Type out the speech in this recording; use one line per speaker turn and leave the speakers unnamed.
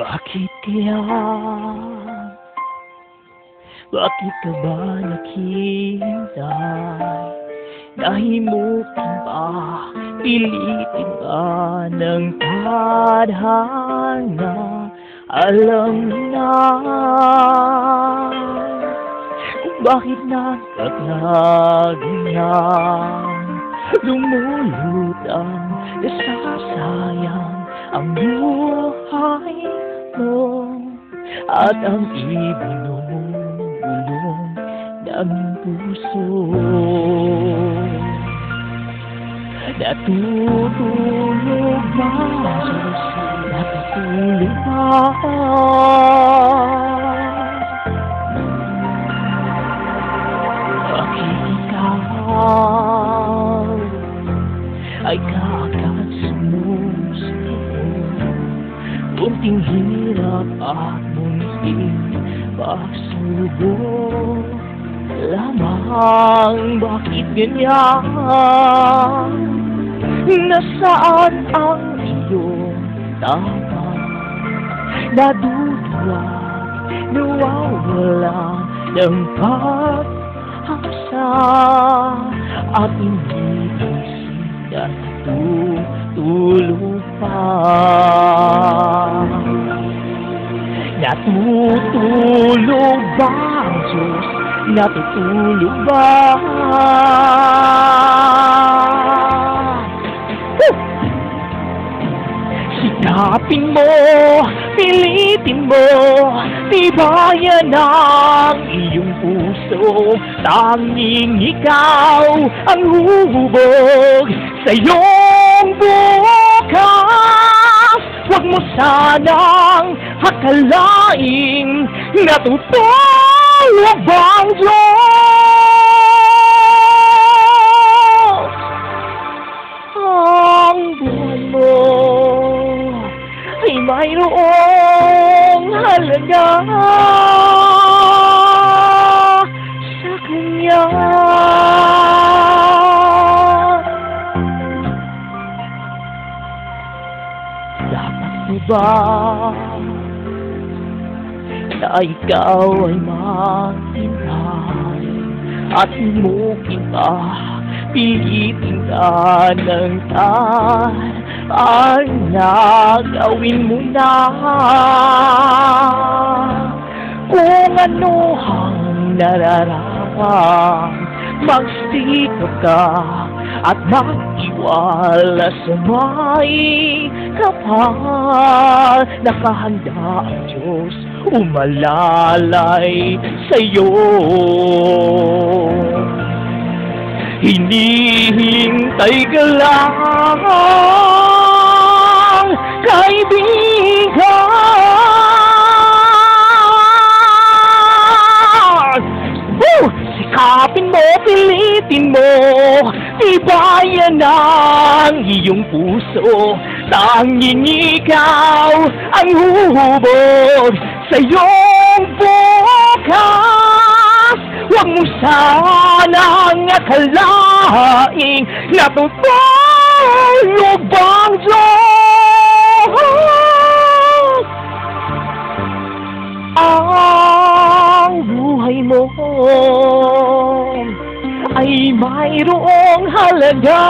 Bakit kaya? Bakit ka ba naghihintay? Nahimukin ba? Pilitin ba ng tadhana? Alam na kung bakit nagkakaganyan Lumulutang nasasayang ang buhay mo At ang ibinubulong ng puso Natutulog ba, Diyos? Natutulog ba? Ay kaagad hirap at munting pagsubok lamang Bakit ganyan? Nasaan ang iyong tama? Naduduwag, nawawala ng pag-asa At hindi isip na tutulog pa Natutulog ba? Woo! Sikapin mo, pilitin mo, tibayan ang iyong puso. Tanging ikaw ang huhubog sa iyong bukas. Huwag mo sanang akalaing natutulog ang Diyos. Ang buhay mo ay mayroong halaga sa Kanya. Dapat mo ba na ikaw ay maghintay at humukin ka, pilitin ka ng ang nagawin mo na. Kung ano ang nararapat magsikap ka at mag-iwala sa may kapal. Nakahanda ang Diyos umalalay sa'yo. Hinihintay ka lang kaibigan. Woo! Sikapin mo, pilitin mo Tibayan ang iyong puso. Tanging ikaw ang huhubog sa iyong bukas. Huwag mo sanang akalaing natutulog ang Diyos Ang buhay mo ay mayroong halaga